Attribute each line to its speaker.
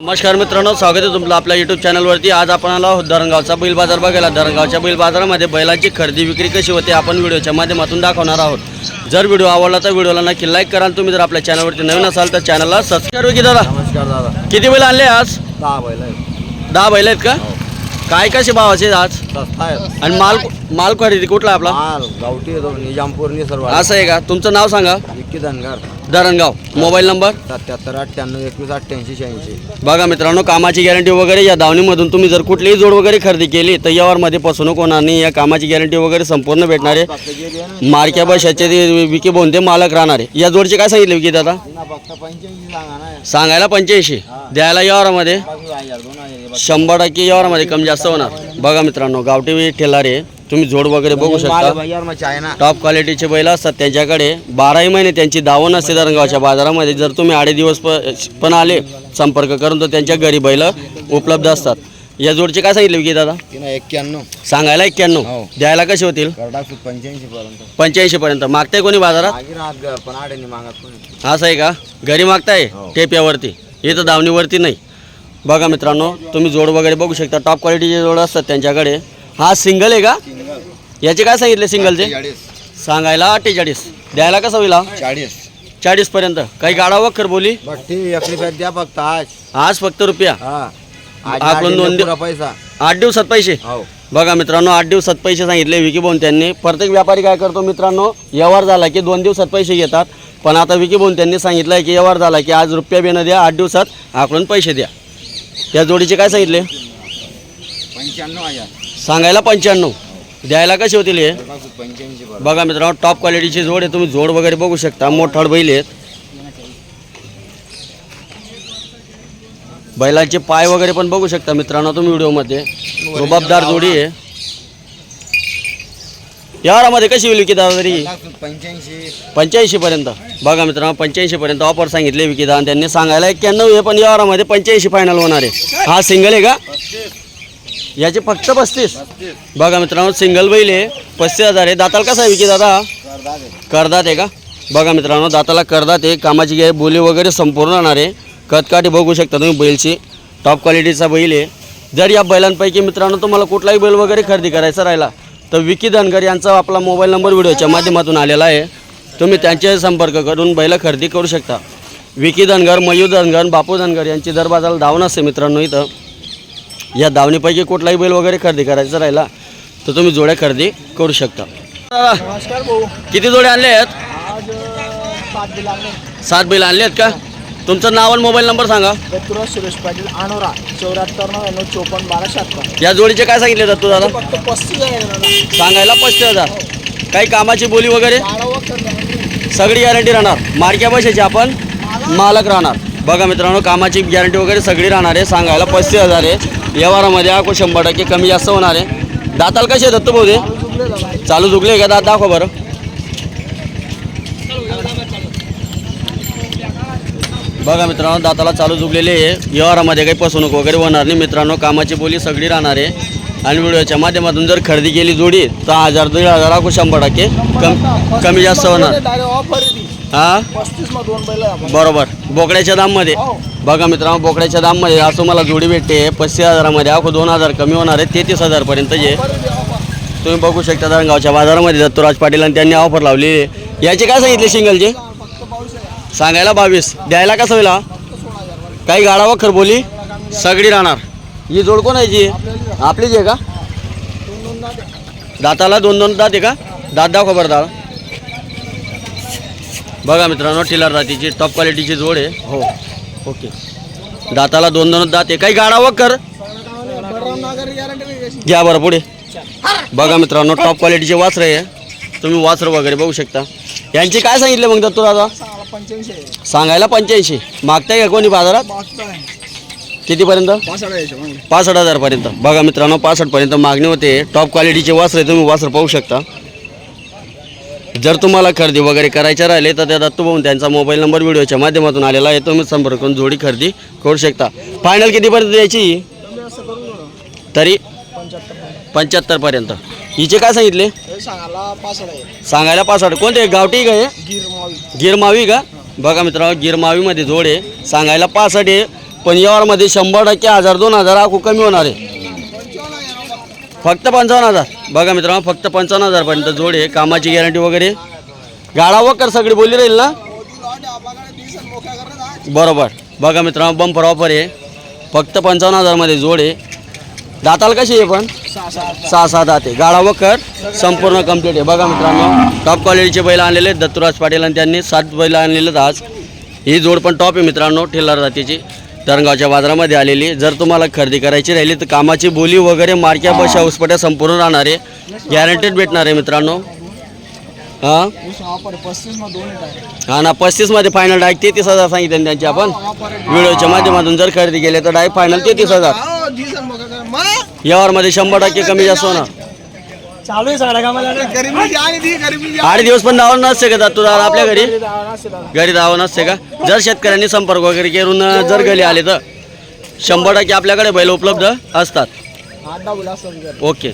Speaker 1: नमस्कार मित्रांनो स्वागत आहे तुमचं आपल्या युट्यूब चॅनलवरती आज आपण आलो आहोत धरणगावचा बैल बाजार बघायला. धरणगावच्या बैल बाजारामध्ये बैलांची खरेदी विक्री कशी होते आपण व्हिडिओच्या माध्यमातून दाखवणार आहोत. जर व्हिडिओ आवडला तर व्हिडिओला नक्की लाईक करा तुम्ही जर आपल्या चॅनलवरती नवीन असाल तर चॅनलला सबस्क्राईब की दादा?
Speaker 2: नमस्कार दादा.
Speaker 1: किती बैल आणले आज?
Speaker 2: दहा बैल आहे
Speaker 1: दहा बैल आहेत का? काय कसे भावाचे आज?
Speaker 2: सस्ता आहे.
Speaker 1: आणि माल माल खरेदी कुठला आपला?
Speaker 2: माल गावठी येतो सर्व
Speaker 1: असं आहे का? तुमचं नाव सांगा.
Speaker 2: विक्की धनगर.
Speaker 1: धरणगाव. Mobile number?
Speaker 2: सत्याहत्तर अठ्ठ्याण्णव एकवीस अठ्ठ्याऐंशी शहाऐंशी.
Speaker 1: बघा मित्रांनो कामाची गॅरंटी वगैरे या दावणीमधून तुम्ही जर कुठलीही जोड वगैरे खरेदी केली तर यावरमध्ये फसवणूक होणार नाही. या कामाची गॅरंटी वगैरे संपूर्ण भेटणार आहे मारक्या बशाचे ते विकी बोनते मालक राहणार. आहे या जोडचे काय सांगितले विकी दादा? सांगायला पंच्याऐंशी. द्यायला यावरामध्ये. शंभर टक्के यावरामध्ये कमी जास्त होणार. बघा मित्रांनो गावठी ठेलारे तुम्ही जोड वगैरे बघू शकता. टॉप क्वालिटीचे बैल असतात त्यांच्याकडे बाराही महिने त्यांची दावण असते धरणगावच्या बाजारामध्ये. जर तुम्ही आडे दिवस पण आले संपर्क करून तर त्यांच्या घरी बैल उपलब्ध असतात. या जोडचे काय सांगितले विकी दादा?
Speaker 2: एक्क्याण्णव.
Speaker 1: सांगायला एक्क्याण्णव.
Speaker 2: हो.
Speaker 1: द्यायला कसे होतील?
Speaker 2: पंच्याऐंशी पर्यंत.
Speaker 1: पंच्याऐंशी पर्यंत. मागताय कोणी बाजारात? असं आहे का? घरी मागताय?
Speaker 2: हो.
Speaker 1: टेप्यावरती. इथं दावणीवरती नाही. बघा मित्रांनो तुम्ही जोड वगैरे बघू शकता. टॉप क्वालिटीचे जोड असतात त्यांच्याकडे. हा सिंगल आहे का? याचे काय सांगितले सिंगलचे सांगायला अठ्ठेचाळीस. द्यायला कसं होईल?
Speaker 2: चाळीस.
Speaker 1: चाळीस पर्यंत. काही गाडा वखर बोली?
Speaker 2: द्या फक्त आज.
Speaker 1: आज फक्त रुपया?
Speaker 2: हा.
Speaker 1: आपण दोन
Speaker 2: नाही
Speaker 1: दि-
Speaker 2: पुरा पैसा.
Speaker 1: आठ दिवसात पैसे?
Speaker 2: हो.
Speaker 1: बघा मित्रांनो आठ दिवसात पैसे सांगितले विकी बोन त्यांनी प्रत्येक व्यापारी काय करतो मित्रांनो व्यवहार झाला की दोन दिवसात पैसे घेतात. पण आता विकी बोन त्यांनी सांगितलं आहे की व्यवहार झाला की आज रुपया बिनं द्या आठ दिवसात आकडून पैसे द्या. त्या जोडीचे काय सांगितले
Speaker 2: पंच्याण्णव हजार
Speaker 1: सांगायला पंच्याण्णव. द्यायला कसे होतील हे?
Speaker 2: पंच्याऐंशी बरं
Speaker 1: बघा मित्रांनो टॉप क्वालिटीची जोड आहे. तुम्ही जोड वगैरे बघू शकता. मोठाड बैल आहेत बैलांचे पाय वगैरे पण बघू शकता मित्रांनो तुम्ही व्हिडिओमध्ये रुबाबदार जोडी आहे. यावरामध्ये कशी होईल विकिदा तरी?
Speaker 2: पंच्याऐंशी.
Speaker 1: पंच्याऐंशी पर्यंत. बघा मित्रांनो पंच्याऐंशी पर्यंत ऑफर सांगितले विकिदा आणि त्यांनी सांगायला एक्क्याण्णव आहे पण यावरामध्ये पंच्याऐंशी फायनल होणार आहे. हा सिंगल आहे का? याचे फक्त पस्तीस. बघा मित्रांनो सिंगल बैल आहे. पस्तीस हजार आहे. दाताला कसा आहे विकी दादा? करदात आहे का? बघा मित्रांनो दाताला करदात आहे. कामाची गे बोली वगैरे संपूर्ण राहणार आहे. कतकाठी बघू शकता तुम्ही बैलची. टॉप क्वालिटीचा बैल आहे. जर या बैलांपैकी मित्रांनो तुम्हाला कुठलाही बैल वगैरे खरेदी करायचा राहिला तर विकी धनगर यांचा आपला मोबाईल नंबर व्हिडिओच्या माध्यमातून आलेला आहे. तुम्ही त्यांचे संपर्क करून बैल खरेदी करू शकता. विकी धनगर मयूर धनगर बापू धनगर यांची दर बाजाराला धावण असते मित्रांनो इथं. या दावणीपैकी कुठलाही बैल वगैरे खरेदी करायचा राहिला तर तुम्ही जोड्या खरेदी करू शकता. दादा,
Speaker 3: नमस्कार भाऊ.
Speaker 1: किती जोडे आणले आहेत.
Speaker 3: सात बैल आणले
Speaker 1: आहेत का? तुमचं नाव आणि मोबाईल नंबर सांगा.
Speaker 3: सुरेश पाटील अनोरा चौऱ्याहत्तर नव्याण्णव चोपन्न बारा शहात्तर
Speaker 1: या जोडीचे काय सांगितले जात तू दादा?
Speaker 3: फक्त पस्तीस आहे
Speaker 1: सांगायला पस्तीस हजार. काही कामाची बोली वगैरे? सगळी गॅरंटी राहणार. मार्क्या पैशाची आपण मालक. राहणार. बघा मित्रांनो कामाची गॅरंटी वगैरे सगळी राहणार आहे. सांगायला पस्तीस हजार आहे. व्यवहारामध्ये आको शंभर टक्के कमी जास्त होणार आहे. दाताला कसे दत्त भाऊ
Speaker 3: दादा.
Speaker 1: चालू झुकले का दात? दाखवा बरं. बघा मित्रांनो दाताला चालू झुकलेले आहे. व्यवहारामध्ये काही फसवणूक वगैरे होणार नाही. मित्रांनो कामाची बोली सगळी राहणार आहे. आणि व्हिडिओच्या माध्यमातून जर खरेदी केली जोडी तर हजार दीड हजार अको शंभर टक्के कम कमी जास्त होणार. हां?
Speaker 3: हा
Speaker 1: बरोबर. बोकड्याच्या दाममध्ये. बघा मित्रांनो बोकड्याच्या दाममध्ये असं तुम्हाला जोडी भेटते. पस्तीस हजारामध्ये अखो दोन हजार कमी होणार आहे. तेहतीस हजारपर्यंत जे तुम्ही बघू शकता धरणगावच्या बाजारामध्ये दत्तूराज पाटील आणि त्यांनी ऑफर लावली आहे. याचे काय सांगितले सिंगलचे सांगायला बावीस. द्यायला कसं होईल हा? काही गाडा खरबोली सगळी राहणार. ही जोड कोण आहे जी? आपलीच आहे का? दाताला दोन दोन दात आहे का? दात दाव बरं बघा मित्रांनो टिलर दातीची टॉप क्वालिटीची जोड आहे. हो. ओके. दाताला दोन दोन दात आहे. काही गाडा
Speaker 3: कर
Speaker 1: घ्या बरं पुढे. बघा मित्रांनो टॉप क्वालिटीचे वासर आहे. तुम्ही वासर वगैरे बघू शकता. यांची काय सांगितले मग दत्तू दादा?
Speaker 3: पंच्याऐंशी आहे.
Speaker 1: सांगायला पंच्याऐंशी. मागताय का कोणी बाजारात?
Speaker 3: मागचं आहे
Speaker 1: कितीपर्यंत?
Speaker 3: पासष्ट आहे याच्या मागे.
Speaker 1: पासष्ट हजारपर्यंत. बघा मित्रांनो पासष्टपर्यंत मागणी होते. टॉप क्वालिटीचे वासर तुम्ही वासर पाहू शकता. जर तुम्हाला खरेदी वगैरे करायचे राहिले तर त्या दत्तू भाऊन त्यांचा मोबाईल नंबर व्हिडिओच्या माध्यमातून आलेला आहे. तुम्ही संपर्क करून जोडी खरेदी करू शकता. फायनल कितीपर्यंत द्यायची?
Speaker 3: कमी असं.
Speaker 1: तरी?
Speaker 3: पंच्याहत्तर
Speaker 1: पंच्याहत्तरपर्यंत. हिचे काय सांगितले?
Speaker 3: सांगायला पासष्ट आहे.
Speaker 1: सांगायला पासष्ट. कोणते? गावठी का हे?
Speaker 3: गिर मावी.
Speaker 1: गिरमावी का? बघा मित्रांनो गिरमावीमध्ये जोड आहे. सांगायला पासष्ट आहे. पण यावरमध्ये शंभर टक्के हजार दोन हजार खूप कमी होणार आहे. फक्त पंचावन्न हजार. बघा मित्रांनो फक्त पंचावन्न हजारपर्यंत जोड आहे. कामाची गॅरंटी वगैरे. गाडा वकर सगळी बोलली राहील ना? बरोबर. बघा मित्रांनो बंपर ऑफर आहे. फक्त पंचावन्न हजारमध्ये जोड आहे. दाताल कशी आहे पण? सहा सहा दात आहे. गाळा वकर संपूर्ण कंप्लीट आहे. बघा मित्रांनो टॉप क्वालिटीचे बैल आणलेले आहेत. दत्तुराज पाटील आणि त्यांनी सात बैल आणलेले आहेत आज. ही जोड पण टॉप आहे मित्रांनो ठेलार जातीची. तरंगावच्या बाजारामध्ये आलेली जर तुम्हाला खरेदी करायची राहिली तर कामाची बोली वगैरे मार्क्या बशा उसपट्या संपूर्ण राहणार आहे. गॅरंटेड भेटणार आहे मित्रांनो. हां?
Speaker 3: पस्तीस
Speaker 1: हा ना पस्तीसमध्ये फायनल डायरेक्ट तेहतीस हजार सांगितले त्यांची त्यांचे आपण. व्हिडिओच्या माध्यमातून जर खरेदी केले तर डायरेक्ट फायनल तेहतीस हजार. हो, यावरमध्ये शंभर टक्के कमी जास्त होणार.
Speaker 3: चालू आहे सगळ्या कामाला.
Speaker 1: आठ दिवस पण दावा नसते का जात तुला आपल्या घरी? घरी दावा नसते का? जर शेतकऱ्यांनी संपर्क वगैरे करून जर गेले आले तर. शंभर टक्के आपल्याकडे बैल उपलब्ध असतात. ओके.